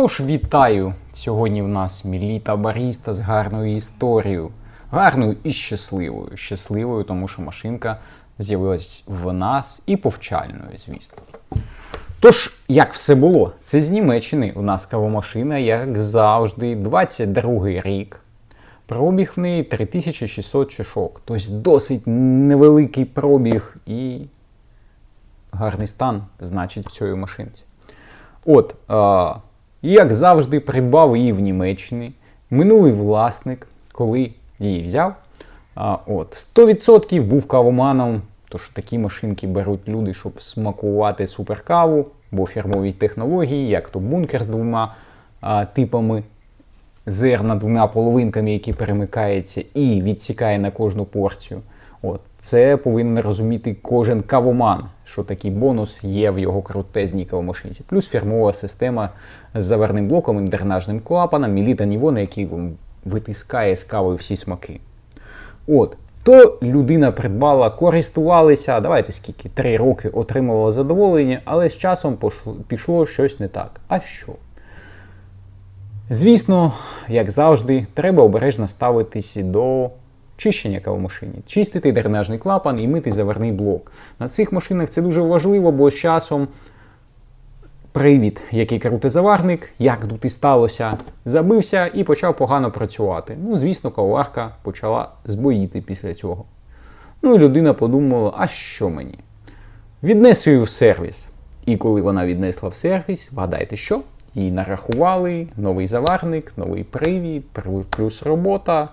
Тож вітаю! Сьогодні в нас Міліта Баріста з гарною історією. Гарною і щасливою. Щасливою, тому що машинка з'явилась в нас і повчальною, звісно. Тож, як все було? Це з Німеччини. У нас кавомашина, як завжди, 22 рік. Пробіг в неї 3600 чашок. Тобто досить невеликий пробіг і гарний стан, значить, в цій машинці. От, а, як завжди, придбав її в Німеччині. Минулий власник, коли її взяв, а, от, 100% був кавоманом. Тож такі машинки беруть люди, щоб смакувати суперкаву, бо фірмові технології, як то бункер з двома а, типами зерна, двома половинками, які перемикаються, і відсікає на кожну порцію. От, це повинен розуміти кожен кавоман, що такий бонус є в його крутезній кавомашинці. Плюс фірмова система з заварним блоком і дренажним клапаном, міліта Нівона, який витискає з кавою всі смаки. От, то людина придбала, користувалася, давайте скільки, три роки отримувала задоволення, але з часом пошло, пішло щось не так. А що? Звісно, як завжди, треба обережно ставитися до чищення кавомашині. Чистити дренажний клапан і мити заварний блок. На цих машинах це дуже важливо, бо з часом привід, який крутить заварник, як тут і сталося, забився і почав погано працювати. Ну, звісно, кавоварка почала збоїти після цього. Ну і людина подумала, а що мені? Віднесу її в сервіс. І коли вона віднесла в сервіс, вгадайте що? Їй нарахували новий заварник, новий привід, плюс робота.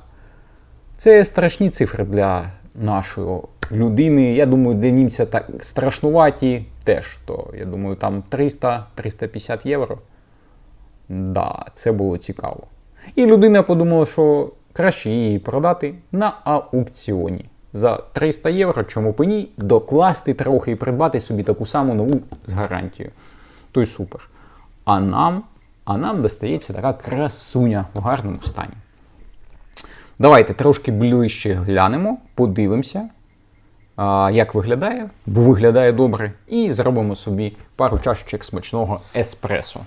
Це страшні цифри для нашої людини. Я думаю, для німця так страшнуваті теж. То я думаю, там 300-350 євро. Да, це було цікаво. І людина подумала, що краще її продати на аукціоні. За 300 євро, чому б ні, докласти трохи і придбати собі таку саму нову з гарантією. То й супер. А нам, а нам достається така красуня в гарному стані. Давайте трошки ближче глянемо, подивимося, як виглядає, бо виглядає добре, і зробимо собі пару чашечок смачного еспресо.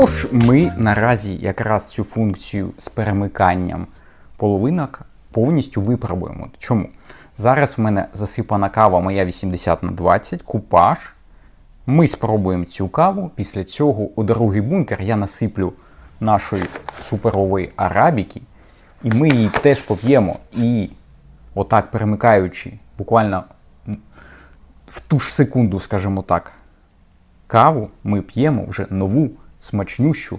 Тож ми наразі якраз цю функцію з перемиканням половинок повністю випробуємо. Чому? Зараз в мене засипана кава моя 80 на 20, купаж. Ми спробуємо цю каву. Після цього у другий бункер я насиплю нашої суперової арабіки, і ми її теж поп'ємо. І отак перемикаючи буквально в ту ж секунду, скажімо так, каву ми п'ємо вже нову, смачнющу.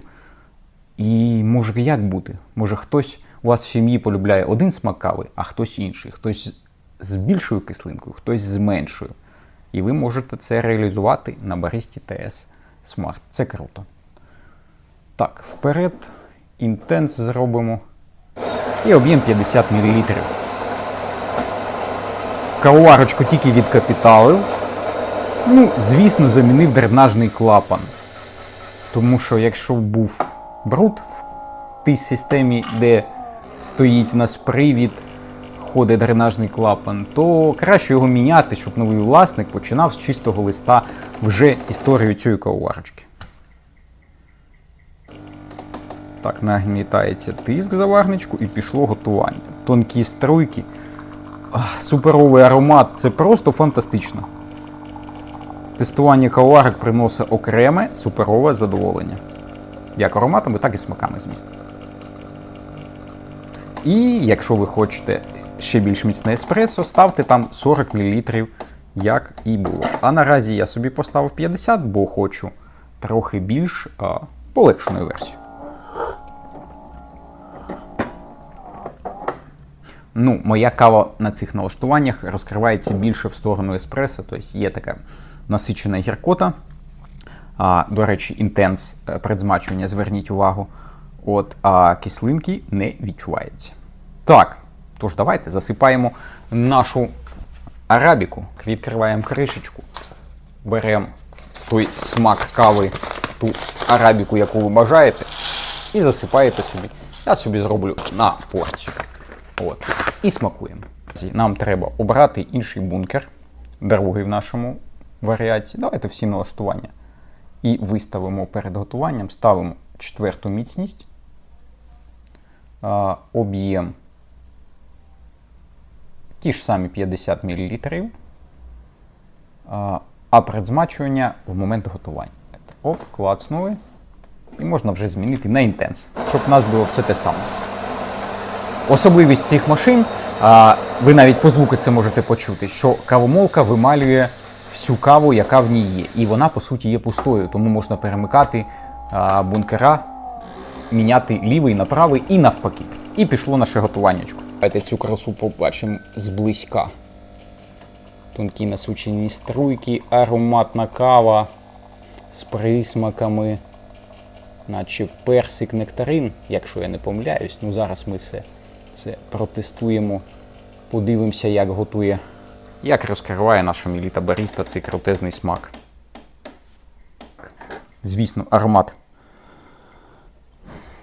І може як бути? Може хтось у вас в сім'ї полюбляє один смак кави, а хтось інший, хтось з більшою кислинкою, хтось з меншою. І ви можете це реалізувати на баристі TS Smart. Це круто. Так, вперед, інтенс зробимо. І об'єм 50 мл. Кавоварочку тільки відкапіталив. Ну, звісно, замінив дренажний клапан. Тому що якщо був бруд в тій системі, де стоїть в нас привід, ходить дренажний клапан, то краще його міняти, щоб новий власник починав з чистого листа вже історію цієї кавоварочки. Так, нагнітається тиск заварничку і пішло готування. Тонкі струйки. Суперовий аромат це просто фантастично. Тестування кавоварок приносить окреме суперове задоволення. Як ароматами, так і смаками, звісно. І якщо ви хочете ще більш міцне еспресо, ставте там 40 мл, як і було. А наразі я собі поставив 50, бо хочу трохи більш а, полегшену версію. Ну, моя кава на цих налаштуваннях розкривається більше в сторону еспресо, тобто є така насичена гіркота. А, до речі, інтенс е, предзмачування, зверніть увагу. От, а кислинки не відчувається. Так, тож давайте засипаємо нашу арабіку, відкриваємо кришечку, беремо той смак кави, ту арабіку, яку ви бажаєте, і засипаєте собі. Я собі зроблю на порцію. От. І смакуємо. Нам треба обрати інший бункер, другий в нашому варіації. Давайте всі налаштування. І виставимо перед готуванням, ставимо четверту міцність, об'єм ті ж самі 50 мл, а, предзмачування в момент готування. Оп, клацнули. І можна вже змінити на інтенс, щоб у нас було все те саме. Особливість цих машин, ви навіть по звуку це можете почути, що кавомолка вималює всю каву, яка в ній є. І вона, по суті, є пустою, тому можна перемикати а, бункера, міняти лівий на правий і навпаки. І пішло наше готуваннячко. Давайте цю красу побачимо зблизька. Тонкі насучені струйки, ароматна кава з присмаками, наче персик нектарин, якщо я не помиляюсь. Ну зараз ми все це протестуємо, подивимося, як готує, як розкриває наша міліта баріста цей крутезний смак. Звісно, аромат.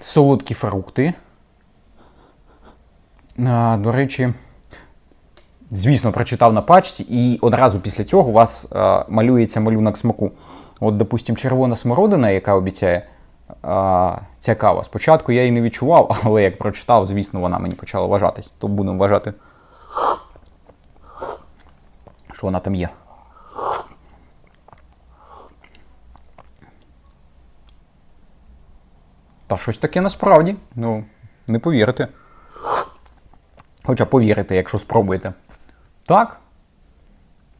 Солодкі фрукти. А, До речі, звісно, прочитав на пачці, і одразу після цього у вас а, малюється малюнок смаку. От, допустимо, червона смородина, яка обіцяє а, ця кава. Спочатку я її не відчував, але як прочитав, звісно, вона мені почала вважатись. То будемо вважати, що вона там є. Та щось таке насправді. Ну, не повірите. Хоча повірите, якщо спробуєте. Так.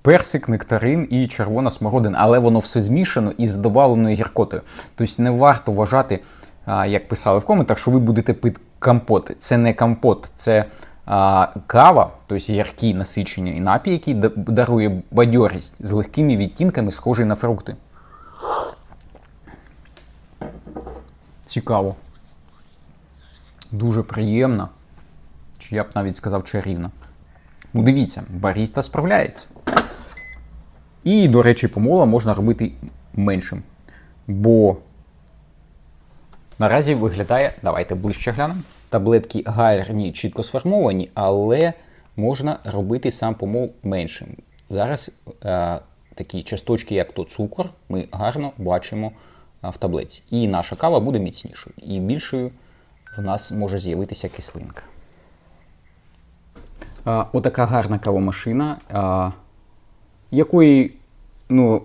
Персик, нектарин і червона смородина, але воно все змішано із добавленою гіркотою. Тобто не варто вважати, як писали в коментах, що ви будете пити компот. Це не компот, це кава, тобто гіркі насичення і напій, який дарує бадьорість з легкими відтінками, схожий на фрукти. Цікаво. Дуже приємно. Чи я б навіть сказав чарівно. Ну, дивіться, баріста справляється. І, до речі, помола можна робити меншим. Бо наразі виглядає, давайте ближче глянемо. Таблетки гарні, чітко сформовані, але можна робити сам помол меншим. Зараз е, такі часточки, як то цукор, ми гарно бачимо е, в таблетці. І наша кава буде міцнішою. І більшою в нас може з'явитися кислинка. А, отака гарна кавомашина, а, якої ну,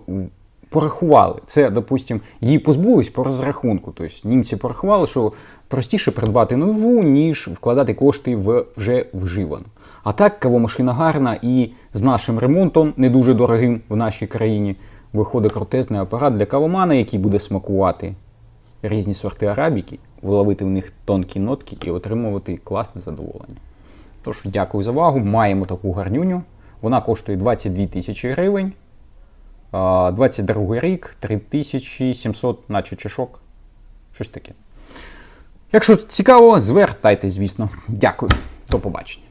порахували. Це, допустимо, її позбулись по розрахунку. Тобто німці порахували, що простіше придбати нову, ніж вкладати кошти в вже вживану. А так, кавомашина гарна і з нашим ремонтом, не дуже дорогим в нашій країні, виходить крутезний апарат для кавомана, який буде смакувати різні сорти арабіки, виловити в них тонкі нотки і отримувати класне задоволення. Тож, дякую за увагу. Маємо таку гарнюню. Вона коштує 22 тисячі гривень. А, 22 рік, 3700, наче чешок. Щось таке. Якщо цікаво, звертайтесь, звісно. Дякую. До побачення.